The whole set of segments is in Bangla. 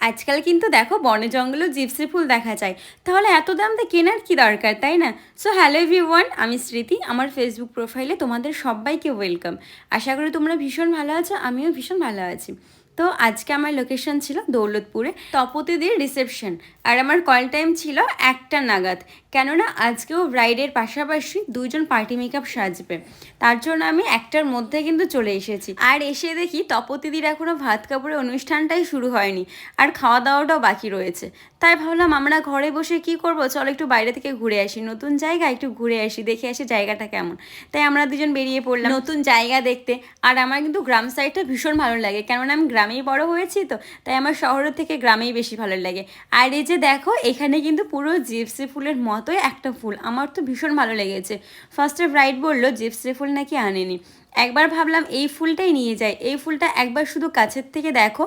আজকাল কিন্তু দেখো বনে জঙ্গলেও জিপসি ফুল দেখা যায়। তাহলে এত দাম দিয়ে কেনার কি দরকার, তাই না? সো হ্যালো ওয়ান আমি স্মৃতি, আমার ফেসবুক প্রোফাইলে তোমাদের সবাইকে ওয়েলকাম আশা করি তোমরা ভীষণ ভালো আছো, আমিও ভীষণ ভালো আছি। তো আজকে আমার লোকেশন ছিল দৌলতপুরে তপতিদির রিসেপশন আর আমার কল টাইম ছিল একটা নাগাদ। কেননা আজকেও ব্রাইডের পাশাপাশি দুজন পার্টি মেকআপ সাজবে। তার জন্য আমি একটার মধ্যে কিন্তু চলে এসেছি। আর এসে দেখি তপতিদির এখনও ভাত কাপড়ের অনুষ্ঠানটাই শুরু হয়নি, আর খাওয়া দাওয়াটাও বাকি রয়েছে। তাই ভাবলাম আমরা ঘরে বসে কি করব? চলো একটু বাইরে থেকে ঘুরে আসি। নতুন জায়গা, একটু ঘুরে আসি, দেখে আসি জায়গাটা কেমন। তাই আমরা দুজন বেরিয়ে পড়লাম নতুন জায়গা দেখতে। আর আমার কিন্তু গ্রাম সাইডটা ভীষণ ভালো লাগে। কেননা আমি গ্রামেই বড় হয়েছি তো, তাই আমার শহরের থেকে গ্রামেই বেশি ভালো লাগে। আর এই যে দেখো, এখানে কিন্তু পুরো জিপসি ফুলের মতোই একটা ফুল। আমার তো ভীষণ ভালো লেগেছে। ফার্স্টে ব্রাইট বলল জিপসি ফুল নাকি আনেনি? একবার ভাবলাম, এই ফুলটাই নিয়ে যাই। এই ফুলটা একবার শুধু কাছের থেকে দেখো।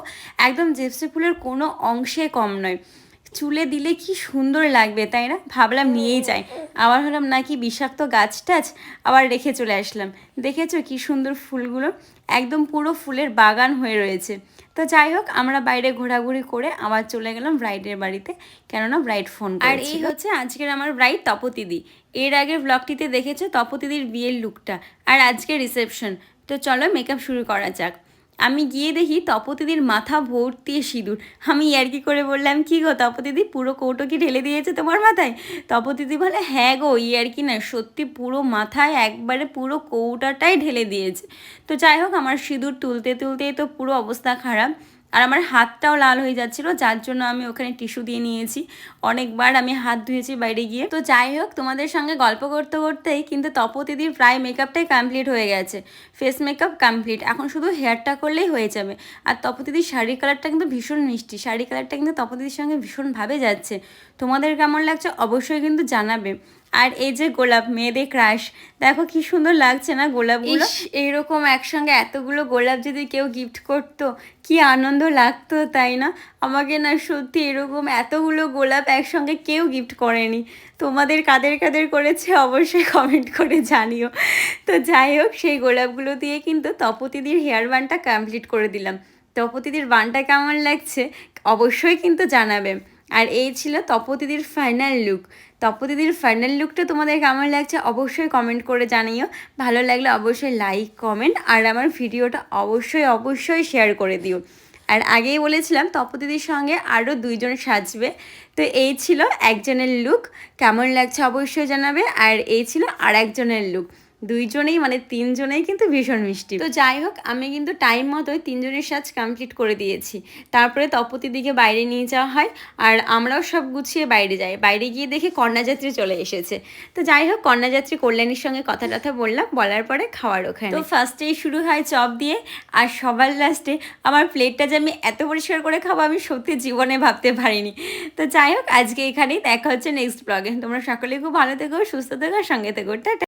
একদম জিপসি ফুলের কোনো অংশে কম নয়। চুলে দিলে কি সুন্দর লাগবে তাই না? ভাবলাম নিয়েই যাই। আবার ভাবলাম নাকি বিষাক্ত গাছ টাছ আবার রেখে চলে আসলাম। দেখেছ কি সুন্দর ফুলগুলো? একদম পুরো ফুলের বাগান হয়ে রয়েছে। তো যাই হোক আমরা বাইরে ঘোরাঘুরি করে আবার চলে গেলাম ব্রাইডের বাড়িতে কেননা ব্রাইড ফোন আর এই হচ্ছে আজকের আমার ব্রাইড তপতিদি এর আগের ব্লগটিতে দেখেছ তপতিদির বিয়ের লুকটা আর আজকে রিসেপশন তো চলো মেকআপ শুরু করা যাক। আমি গিয়ে দেখি তপতিদির মাথা ভর্তি সিঁদুর। আমি ইয়ার্কি করে বললাম, কি গো তপতিদি, পুরো কৌটো কি ঢেলে দিয়েছে তোমার মাথায়? তপতিদি বলে হ্যাঁ গো ইয়ার্কি না, সত্যি পুরো মাথায় একবারে পুরো কৌটাটাই ঢেলে দিয়েছে। তো যাই হোক, আমার সিঁদুর তুলতে তুলতেই তো পুরো অবস্থা খারাপ। আর আমার হাতটাও লাল হয়ে যাচ্ছিল, যার জন্য আমি ওখানে টিস্যু দিয়ে নিয়েছি। অনেকবার আমি হাত ধুয়েছি বাইরে গিয়ে। তো যাই হোক, তোমাদের সঙ্গে গল্প করতে করতেই কিন্তু তপতিদির প্রায় মেকআপটাই কমপ্লিট হয়ে গেছে। ফেস মেকআপ কমপ্লিট এখন শুধু হেয়ারটা করলেই হয়ে যাবে। আর তপতিদির শাড়ির কালারটা কিন্তু ভীষণ মিষ্টি। শাড়ি কালারটা কিন্তু তপতিদির সঙ্গে ভীষণভাবে যাচ্ছে। তোমাদের কেমন লাগছে অবশ্যই কিন্তু জানাবে। আর এই যে গোলাপ, মেয়েদের ক্রাশ দেখো কি সুন্দর লাগছে না গোলাপগুলো? এইরকম একসঙ্গে এতগুলো গোলাপ যদি কেউ গিফট করতো, কি আনন্দ লাগতো, তাই না? আমাকে না সত্যি এরকম এতগুলো গোলাপ একসঙ্গে কেউ গিফট করেনি। তোমাদের কাদের কাদের করেছে অবশ্যই কমেন্ট করে জানিও। তো যাই হোক, সেই গোলাপগুলো দিয়ে কিন্তু তপতিদির হেয়ার বানটা কমপ্লিট করে দিলাম। তপতিদির বানটা কেমন লাগছে, অবশ্যই কিন্তু জানাবে। আর এই ছিল তপতিদির ফাইনাল লুক তপতিদির ফাইনাল লুকটা তোমাদের কেমন লাগছে অবশ্যই কমেন্ট করে জানিও। ভালো লাগলে অবশ্যই লাইক কমেন্ট আর আমার ভিডিওটা অবশ্যই অবশ্যই শেয়ার করে দিও। আর আগেই বলেছিলাম তপতিদির সঙ্গে আরও দুইজন সাজবে। তো এই ছিল একজনের লুক কেমন লাগছে অবশ্যই জানাবে। আর এই ছিল আর একজনের লুক দুইজনেই মানে তিনজনেই কিন্তু ভীষণ মিষ্টি। তো যাই হোক, আমি কিন্তু টাইম মতোই তিনজনের সাজ কমপ্লিট করে দিয়েছি। তারপরে তপতির দিকে বাইরে নিয়ে যাওয়া হয়, আর আমরাও সব গুছিয়ে বাইরে যাই। বাইরে গিয়ে দেখি কন্যাযাত্রী চলে এসেছে। তো যাই হোক, কন্যাযাত্রী কল্যাণীর সঙ্গে কথা টথা বললাম, বলার পরে খাওয়ার ওখানে। তো ফার্স্টেই শুরু হয় চপ দিয়ে, আর সবার লাস্টে আমার প্লেটটা যে আমি এত পরিষ্কার করে খাব, আমি সত্যি জীবনে ভাবতে পারিনি। তো যাই হোক, আজকে এখানেই দেখা হচ্ছে নেক্সট ব্লগে তোমরা সকলে খুব ভালো থেকো, সুস্থ থেকো সঙ্গে থেকো। টাটা।